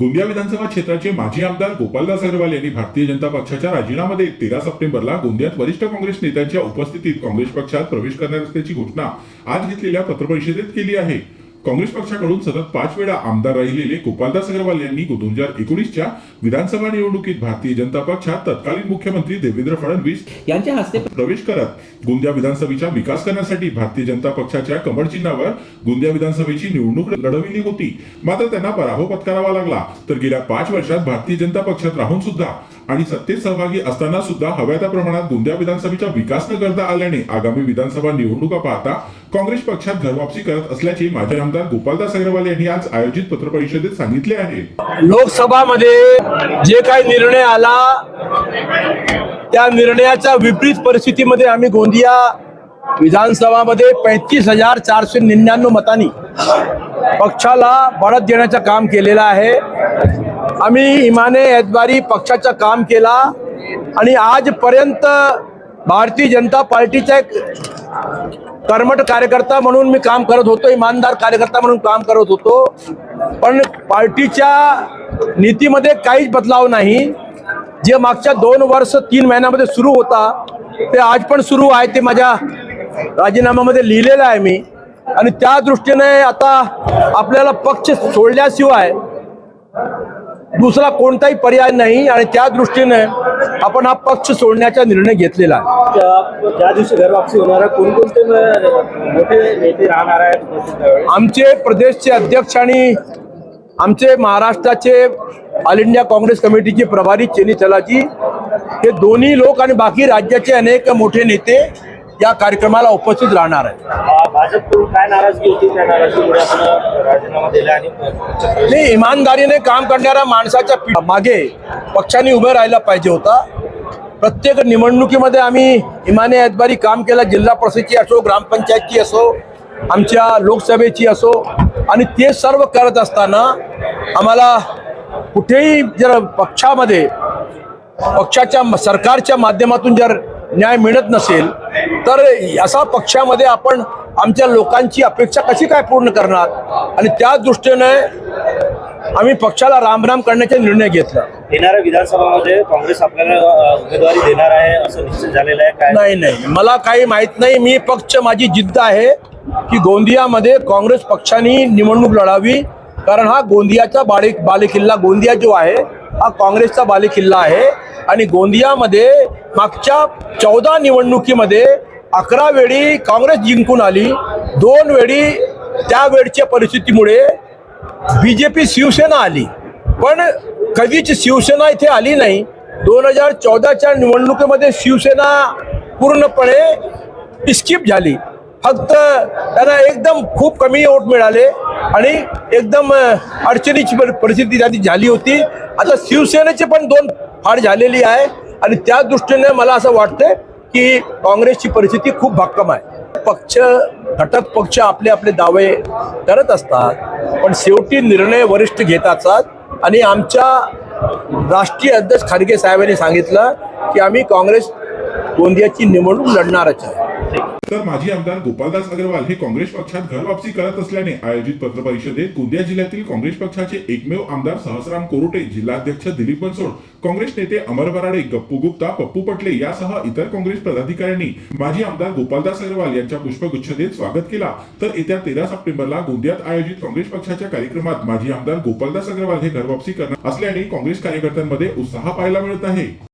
गोंदिया विधानसभा क्षेत्राचे माजी आमदार गोपालदास अग्रवाल यांनी भारतीय जनता पक्षाच्या राजीनामा देत तेरा सप्टेंबरला गोंदियात वरिष्ठ काँग्रेस नेत्यांच्या उपस्थितीत काँग्रेस पक्षात प्रवेश करणार असल्याची घोषणा आज घेतलेल्या पत्रपरिषदेत केली आहे. काँग्रेस पक्षाकडून सतत पाच वेळा आमदार राहिलेले गोपालदास अग्रवाल यांनी दोन हजार एकोणीसच्या विधानसभा निवडणुकीत भारतीय जनता पक्षात तत्कालीन मुख्यमंत्री देवेंद्र फडणवीस यांच्या हस्ते प्रवेश करत गोंदिया विधानसभेचा विकास करण्यासाठी भारतीय जनता पक्षाच्या कमळ चिन्हावर गोंदिया विधानसभेची निवडणूक लढविली होती. मात्र त्यांना पराभव पत्करावा लागला. तर गेल्या पाच वर्षात भारतीय जनता पक्षात राहून सुद्धा आणि सत्तेत सहभागी असताना सुद्धा हव्या त्या प्रमाणात गोंदिया विधानसभेचा विकास न करता आल्याने आगामी विधानसभा निवडणुका पाहता काँग्रेस पक्षात घरवापसी करत असल्याचे माजी आमदार गोपालदास अग्रवाल यांनी आज आयोजित पत्रपरिषदेत सांगितले आहे. लोकसभामध्ये जे काही निर्णय आला त्या निर्णयाच्या विपरीत परिस्थितीमध्ये आम्ही गोंदिया विधानसभामध्ये पैतीस हजार चारशे निन्याण्णव मतांनी पक्षाला बढत देण्याचं काम केलेलं आहे. आम्ही इमाने एतबारी पक्षाचं काम केला आणि आजपर्यंत भारतीय जनता पार्टीचा एक कर्मठ कार्यकर्ता म्हणून मी काम करत होतो इमानदार कार्यकर्ता म्हणून काम करत होतो. पण पार्टीच्या नीतीमध्ये काहीच बदलाव नाही. जे मागच्या दोन वर्ष तीन महिन्यामध्ये सुरू होता ते आज पण सुरू आहे ते माझ्या राजीनाम्यामध्ये लिहिलेलं आहे मी. आणि त्या दृष्टीने आता आपल्याला पक्ष सोडल्याशिवाय दुसरा कोणताही पर्याय नाही आणि त्या दृष्टीने आपण हा पक्ष सोडण्याचा निर्णय घेतलेला आहे त्या दिवशी घर वापसी होणार कोणकोणते मोठे नेते राहणार आहेत? आमचे प्रदेशचे अध्यक्ष आणि आमचे महाराष्ट्राचे ऑल इंडिया काँग्रेस कमिटीचे प्रभारी चेनी चलाजी हे दोन्ही लोक आणि बाकी राज्याचे अनेक मोठे नेते या कार्यक्रमाला उपस्थित राहणार आहेत भा- भाजपकडून काय नाराजगी होती? त्या नाराजगीमुळे आपण राजीनामा दिला आणि नाही इमानदारीने काम करणाऱ्या माणसाच्या मागे पक्षाने उभे राहायला पाहिजे होता. प्रत्येक निवडणुकीमध्ये आम्ही इमाने अतबारी काम केलं. जिल्हा परिषदची असो ग्रामपंचायतची असो आमच्या लोकसभेची असो आणि ते सर्व करत असताना आम्हाला कुठेही जर पक्षामध्ये पक्षाच्या सरकारच्या माध्यमातून जर न्याय मिळत नसेल तर असा पक्षामध्ये आपण आमच्या लोकांची अपेक्षा कशी काय पूर्ण करणार? आणि त्या दृष्टीने आम्ही पक्षाला रामराम करण्याचा निर्णय घेतला. येणाऱ्या विधानसभामध्ये काँग्रेस आपल्याला उमेदवारी देणार आहे असं निश्चित झालेलं आहे काय? नाही नाही. मला काही माहीत नाही. मी पक्ष माझी जिद्द आहे की गोंदियामध्ये काँग्रेस पक्षाने निवडणूक लढावी. कारण हा गोंदियाचा बाले बालेकिल्ला गोंदिया जो आहे हा काँग्रेसचा बालेकिल्ला आहे. आणि गोंदियामध्ये मागच्या चौदा निवडणुकीमध्ये अकरा वेळी काँग्रेस जिंकून आली. दोन वेळी त्या वेळच्या परिस्थितीमुळे बी जे पी शिवसेना आली. पण कधीच शिवसेना इथे आली नाही. दोन हजार चौदाच्या निवडणुकीमध्ये शिवसेना पूर्णपणे स्किप झाली. फक्त त्यांना एकदम खूप कमी वोट मिळाले आणि एकदम अडचणीची परिस्थिती त्याची झाली होती. आता शिवसेनेचे पण दोन फाड झालेली आहे आणि त्या दृष्टीने मला असं वाटतं की काँग्रेसची परिस्थिती खूप भक्कम आहे. पक्ष घटक पक्ष आपले आपले दावे करत असतात पण शेवटी निर्णय वरिष्ठ घेत असतात आणि आमच्या राष्ट्रीय अध्यक्ष खारगे साहेबांनी सांगितलं की आम्ही काँग्रेस गोंदियाची निवडणूक लढणारच आहे. तर माजी आमदार गोपालदास अग्रवाल हे काँग्रेस पक्षात घरवापसी करत असल्याने आयोजित पत्रपरिषदेत गोंदिया जिल्ह्यातील काँग्रेस पक्षाचे एकमेव आमदार सहसराम कोरोटे जिल्हाध्यक्ष दिलीप बनसोड काँग्रेस नेते अमर बराडे गप्पू गुप्ता पप्पू पटले यासह इतर काँग्रेस पदाधिकाऱ्यांनी माजी आमदार गोपालदास अग्रवाल यांच्या पुष्पगुच्छ देत स्वागत केला. तर येत्या तेरा सप्टेंबरला गोंदियात आयोजित काँग्रेस पक्षाच्या कार्यक्रमात माजी आमदार गोपालदास अग्रवाल हे घरवापसी करणार असल्याने काँग्रेस कार्यकर्त्यांमध्ये उत्साह पाहायला मिळत आहे.